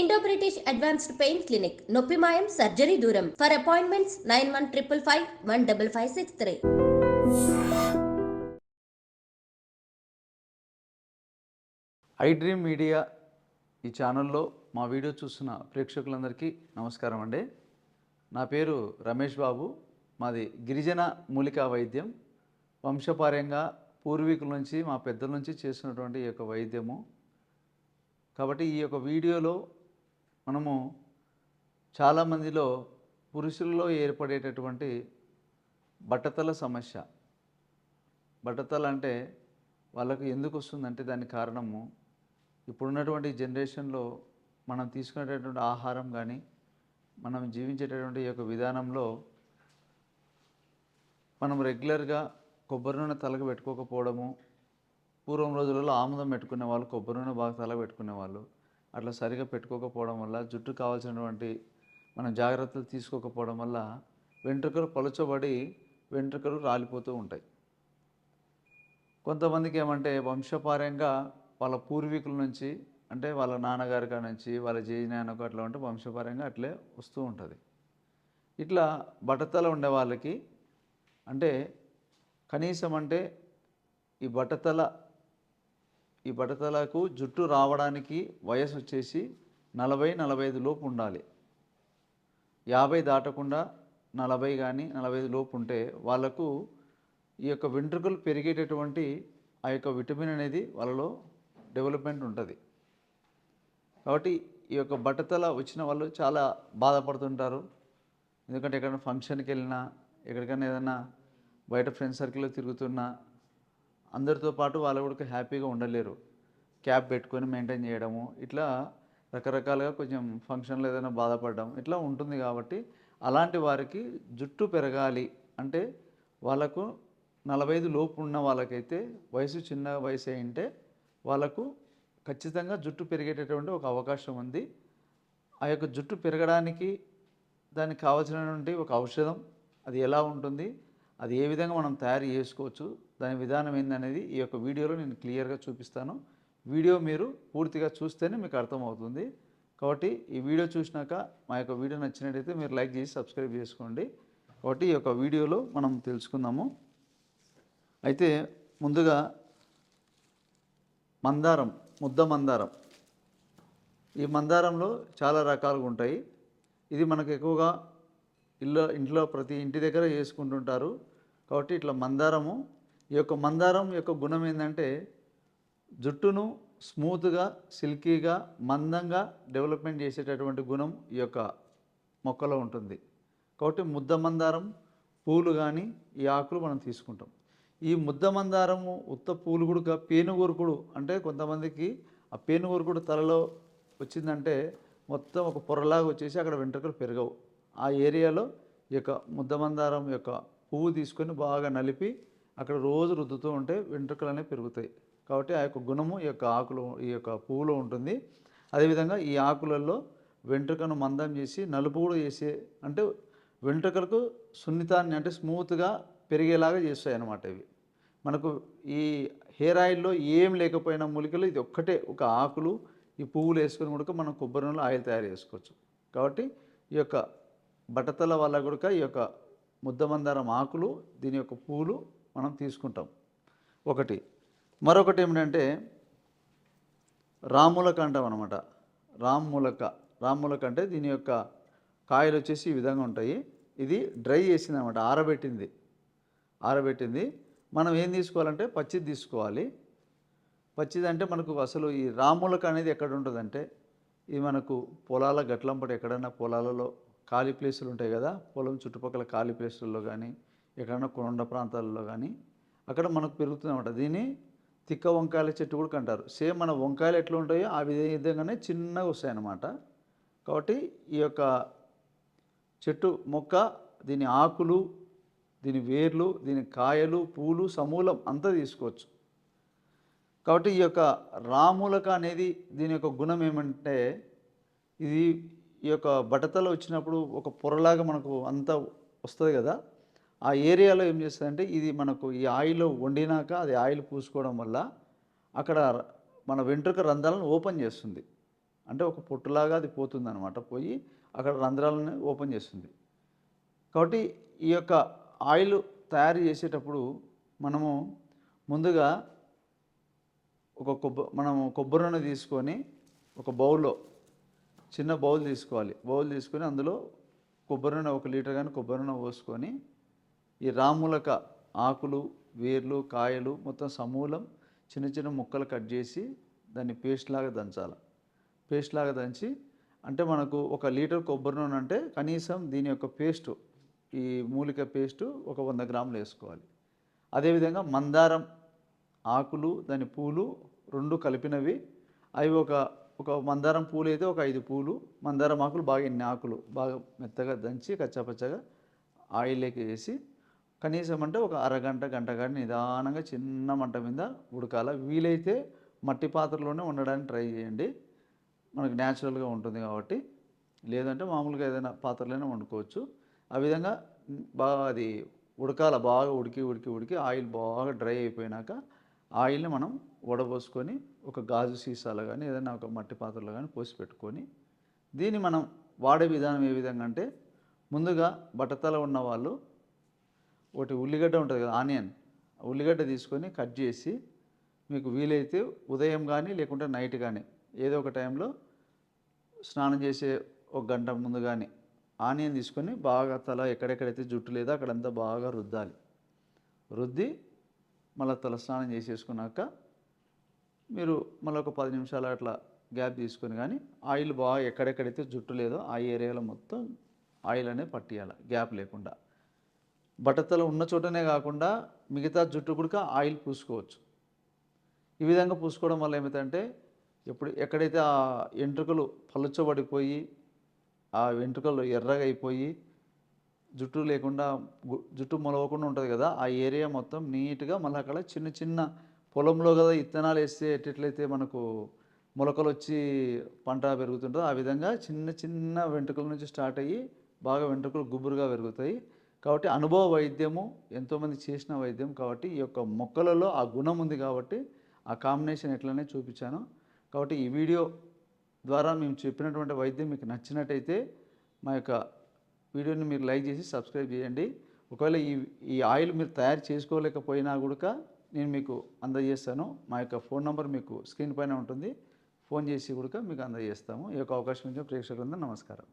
Indo British advanced pain clinic నొప్పి మాయం surgery దూరం for appointments nine one triple five one double five six three I dream media ఈ ఛానల్లో మా video చూస్తున్న ప్రేక్షకులందరికీ నమస్కారం అండి. నా పేరు రమేష్ బాబు. మాది గిరిజన మూలికా వైద్యం. వంశపార్యంగా పూర్వీకుల నుంచి మా పెద్దల నుంచి చేసినటువంటి ఈ యొక్క వైద్యము. కాబట్టి ఈ యొక్క వీడియోలో మనము చాలామందిలో పురుషుల్లో ఏర్పడేటటువంటి బట్టతల సమస్య. బట్టతల అంటే వాళ్ళకు ఎందుకు వస్తుందంటే దానికి కారణము ఇప్పుడున్నటువంటి జనరేషన్లో మనం తీసుకునేటటువంటి ఆహారం కానీ మనం జీవించేటటువంటి యొక్క విధానంలో మనం రెగ్యులర్గా కొబ్బరి నూనె తలకు పెట్టుకోకపోవడము పూర్వం రోజులలో ఆముదం పెట్టుకునే వాళ్ళు కొబ్బరి నూనె బాగా తల పెట్టుకునే వాళ్ళు అట్లా సరిగా పెట్టుకోకపోవడం వల్ల జుట్టు కావాల్సినటువంటి మనం జాగ్రత్తలు తీసుకోకపోవడం వల్ల వెంట్రుకలు పలుచబడి వెంట్రుకలు రాలిపోతూ ఉంటాయి. కొంతమందికి ఏమంటే వంశపార్యంగా వాళ్ళ పూర్వీకుల నుంచి అంటే వాళ్ళ నాన్నగారి కాడ నుంచి వాళ్ళ జేజినాయనకు అట్లా ఉంటే వంశపార్యంగా అట్లే వస్తూ ఉంటుంది. ఇట్లా బట్టతల ఉండే వాళ్ళకి అంటే కనీసం అంటే ఈ బట్టతల ఈ బట్టతలకు జుట్టు రావడానికి వయసు వచ్చేసి నలభై నలభై ఐదు లోపు ఉండాలి. యాభై దాటకుండా నలభై కానీ నలభై ఐదు లోపు ఉంటే వాళ్ళకు ఈ యొక్క వెంట్రుకలు పెరిగేటటువంటి ఆ యొక్క విటమిన్ అనేది వాళ్ళలో డెవలప్మెంట్ ఉంటుంది. కాబట్టి ఈ యొక్క బట్టతల వచ్చిన వాళ్ళు చాలా బాధపడుతుంటారు. ఎందుకంటే ఎక్కడైనా ఫంక్షన్కి వెళ్ళినా ఎక్కడికైనా ఏదైనా బయట ఫ్రెండ్ సర్కిల్లో తిరుగుతున్నా అందరితో పాటు వాళ్ళు కూడా హ్యాపీగా ఉండలేరు. క్యాప్ పెట్టుకొని మెయింటైన్ చేయడము ఇట్లా రకరకాలుగా కొంచెం ఫంక్షన్లో ఏదైనా బాధపడడం ఇట్లా ఉంటుంది కాబట్టి అలాంటి వారికి జుట్టు పెరగాలి అంటే వాళ్ళకు నలభై ఐదు లోపు ఉన్న వాళ్ళకైతే వయసు చిన్న వయసు అయింటే వాళ్ళకు ఖచ్చితంగా జుట్టు పెరిగేటటువంటి ఒక అవకాశం ఉంది. ఆ యొక్క జుట్టు పెరగడానికి దానికి కావాల్సినటువంటి ఒక ఔషధం అది ఎలా ఉంటుంది? అది ఏ విధంగా మనం తయారు చేసుకోవచ్చు దాని విధానం ఏందనేది ఈ యొక్క వీడియోలో నేను క్లియర్గా చూపిస్తాను. వీడియో మీరు పూర్తిగా చూస్తేనే మీకు అర్థమవుతుంది. కాబట్టి ఈ వీడియో చూసినాక మా యొక్క వీడియో నచ్చినట్టయితే మీరు లైక్ చేసి సబ్స్క్రైబ్ చేసుకోండి. కాబట్టి ఈ యొక్క వీడియోలో మనం తెలుసుకుందాము. అయితే ముందుగా మందారం ముద్ద మందారం. ఈ మందారంలో చాలా రకాలుగా ఉంటాయి. ఇది మనకు ఎక్కువగా ఇల్లు ఇంట్లో ప్రతి ఇంటి దగ్గర చేసుకుంటుంటారు. కాబట్టి ఇట్లా మందారము ఈ యొక్క మందారం యొక్క గుణం ఏంటంటే జుట్టును స్మూత్గా సిల్కీగా మందంగా డెవలప్మెంట్ చేసేటటువంటి గుణం ఈ యొక్క మొక్కలో ఉంటుంది. కాబట్టి ముద్ద మందారం పూలు కానీ ఈ ఆకులు మనం తీసుకుంటాం. ఈ ముద్ద మందారము ఉత్త పూలు కూడా పేనుగొరుకుడు అంటే కొంతమందికి ఆ పేనుగొరుకుడు తలలో వచ్చిందంటే మొత్తం ఒక పొరలాగా వచ్చేసి అక్కడ వెంట్రుకలు పెరగవు. ఆ ఏరియాలో ఈ యొక్క ముద్ద మందారం యొక్క పువ్వు తీసుకొని బాగా నలిపి అక్కడ రోజు రుద్దుతూ ఉంటే వెంట్రుకలు అనేవి పెరుగుతాయి. కాబట్టి ఆ యొక్క గుణము ఈ యొక్క ఆకులు ఈ యొక్క పువ్వులో ఉంటుంది. అదేవిధంగా ఈ ఆకులలో వెంట్రుకను మందం చేసి నలుపు కూడా చేసే అంటే వెంట్రుకలకు సున్నితాన్ని అంటే స్మూత్గా పెరిగేలాగా చేస్తాయి అన్నమాట ఇవి. మనకు ఈ హెయిర్ ఆయిల్లో ఏం లేకపోయినా మూలికలు ఇది ఒక్కటే ఒక ఆకులు ఈ పువ్వులు వేసుకొని కూడా మనం కొబ్బరి నూనెలో ఆయిల్ తయారు చేసుకోవచ్చు. కాబట్టి ఈ యొక్క బట్టతల వల్ల కూడా ఈ యొక్క ముద్దమందారం ఆకులు దీని యొక్క పూలు మనం తీసుకుంటాం. ఒకటి. మరొకటి ఏమిటంటే రాములక అంటాం అనమాట రామ్మూలక. రామ్మూలక అంటే దీని యొక్క కాయలు వచ్చేసి ఈ విధంగా ఉంటాయి. ఇది డ్రై చేసింది అనమాట ఆరబెట్టింది. ఆరబెట్టింది. మనం ఏం తీసుకోవాలంటే పచ్చిది తీసుకోవాలి. పచ్చిది అంటే మనకు అసలు ఈ రాములక అనేది ఎక్కడ ఉంటుందంటే ఇది మనకు పొలాల గట్లంపటి ఎక్కడైనా పొలాలలో ఖాళీ ప్లేసులు ఉంటాయి కదా పొలం చుట్టుపక్కల ఖాళీ ప్లేసుల్లో కానీ ఎక్కడైనా కొండ ప్రాంతాలలో కానీ అక్కడ మనకు పెరుగుతుందన్నమాట దీన్ని తిక్క వంకాయల చెట్టు కూడా అంటారు సేమ్ మన వంకాయలు ఎట్లా ఉంటాయో ఆ విధంగానే చిన్నగా వస్తాయన్నమాట. కాబట్టి ఈ యొక్క చెట్టు మొక్క దీని ఆకులు దీని వేర్లు దీని కాయలు పూలు సమూలం అంతా తీసుకోవచ్చు. కాబట్టి ఈ యొక్క రామూలక అనేది దీని యొక్క గుణం ఏమంటే ఇది ఈ యొక్క బట్టతల వచ్చినప్పుడు ఒక పొరలాగా మనకు అంతా వస్తుంది కదా ఆ ఏరియాలో ఏం చేస్తుందంటే ఇది మనకు ఈ ఆయిల్ వండినాక అది ఆయిల్ పూసుకోవడం వల్ల అక్కడ మన వెంట్రుక రంధ్రాలను ఓపెన్ చేస్తుంది. అంటే ఒక పొట్టులాగా అది పోతుంది అనమాట పోయి అక్కడ రంధ్రాలను ఓపెన్ చేస్తుంది. కాబట్టి ఈ యొక్క ఆయిల్ తయారు చేసేటప్పుడు మనము ముందుగా ఒక కొబ్బ మనము కొబ్బరి నూనె తీసుకొని ఒక బౌల్లో చిన్న బౌల్ తీసుకోవాలి. బౌల్ తీసుకొని అందులో కొబ్బరి నూనె ఒక లీటర్ కానీ కొబ్బరి నూనె పోసుకొని ఈ రాములక ఆకులు వేర్లు కాయలు మొత్తం సమూలం చిన్న చిన్న ముక్కలు కట్ చేసి దాన్ని పేస్ట్ లాగా దంచాలి. పేస్ట్ లాగా దంచి అంటే మనకు ఒక లీటర్ కొబ్బరి నూనె అంటే కనీసం దీని యొక్క పేస్టు ఈ మూలిక పేస్టు ఒక వంద గ్రాములు వేసుకోవాలి. అదేవిధంగా మందారం ఆకులు దాని పూలు రెండు కలిపినవి. అవి ఒక ఒక మందారం పూలు అయితే ఒక ఐదు పూలు మందారం ఆకులు బాగా ఎన్ని ఆకులు బాగా మెత్తగా దంచి కచ్చాపచ్చగా ఆయిల్లోకి వేసి కనీసం అంటే ఒక అరగంట గంట కానీ నిదానంగా చిన్న మంట మీద ఉడకాల. వీలైతే మట్టి పాత్రలోనే ఉండడానికి ట్రై చేయండి. మనకు న్యాచురల్గా ఉంటుంది కాబట్టి. లేదంటే మామూలుగా ఏదైనా పాత్రలోనే వండుకోవచ్చు. ఆ విధంగా బాగా అది ఉడకాల బాగా ఉడికి ఉడికి ఉడికి ఆయిల్ బాగా డ్రై అయిపోయినాక ఆయిల్ని మనం వడబోసుకొని ఒక గాజు సీసాలో కానీ ఏదైనా ఒక మట్టి పాత్రలో కానీ పోసి పెట్టుకొని దీన్ని మనం వాడే విధానం ఏ విధంగా అంటే ముందుగా బట్టతల ఉన్న వాళ్ళు ఒకటి ఉల్లిగడ్డ ఉంటుంది కదా ఆనియన్ ఉల్లిగడ్డ తీసుకొని కట్ చేసి మీకు వీలైతే ఉదయం కానీ లేకుంటే నైట్ కానీ ఏదో ఒక టైంలో స్నానం చేసే ఒక గంట ముందు కానీ ఆనియన్ తీసుకొని బాగా తల ఎక్కడెక్కడైతే జుట్టు లేదో అక్కడంతా బాగా రుద్దాలి. రుద్ది మళ్ళీ తలస్నానం చేసేసుకున్నాక మీరు మళ్ళీ ఒక పది నిమిషాలు అట్లా గ్యాప్ తీసుకొని కానీ ఆయిల్ బాగా ఎక్కడెక్కడైతే జుట్టు లేదో ఆ ఏరియాలో మొత్తం ఆయిల్ అనేది పట్టియాలి గ్యాప్ లేకుండా. బట్టతల ఉన్న చోటనే కాకుండా మిగతా జుట్టు కూడా ఆయిల్ పూసుకోవచ్చు. ఈ విధంగా పూసుకోవడం వల్ల ఏమిటంటే ఎప్పుడు ఎక్కడైతే ఆ వెంట్రుకలు పలుచబడిపోయి ఆ వెంట్రుకలు ఎర్రగా అయిపోయి జుట్టు లేకుండా జుట్టు మొలవకుండా ఉంటుంది కదా ఆ ఏరియా మొత్తం నీట్గా మళ్ళీ అక్కడ చిన్న చిన్న పొలంలో కదా ఇత్తనాలు వేస్తే ఎట్లయితే మనకు మొలకలు వచ్చి పంట పెరుగుతుంటుందో ఆ విధంగా చిన్న చిన్న వెంట్రుకల నుంచి స్టార్ట్ అయ్యి బాగా వెంట్రుకలు గుబురుగా పెరుగుతాయి. కాబట్టి అనుభవ వైద్యము ఎంతోమంది చేసిన వైద్యం కాబట్టి ఈ యొక్క మొక్కలలో ఆ గుణం ఉంది కాబట్టి ఆ కాంబినేషన్ ఎట్లనే చూపించాను. కాబట్టి ఈ వీడియో ద్వారా మేము చెప్పినటువంటి వైద్యం మీకు నచ్చినట్టయితే మా యొక్క వీడియోని మీరు లైక్ చేసి సబ్స్క్రైబ్ చేయండి. ఒకవేళ ఈ ఈ ఆయిల్ మీరు తయారు చేసుకోలేకపోయినా కూడా నేను మీకు అందజేస్తాను. మా యొక్క ఫోన్ నెంబర్ మీకు స్క్రీన్ పైన ఉంటుంది. ఫోన్ చేసి కూడా మీకు అందజేస్తాము. ఈ యొక్క అవకాశం ఇచ్చిన ప్రేక్షకులందరూ నమస్కారం.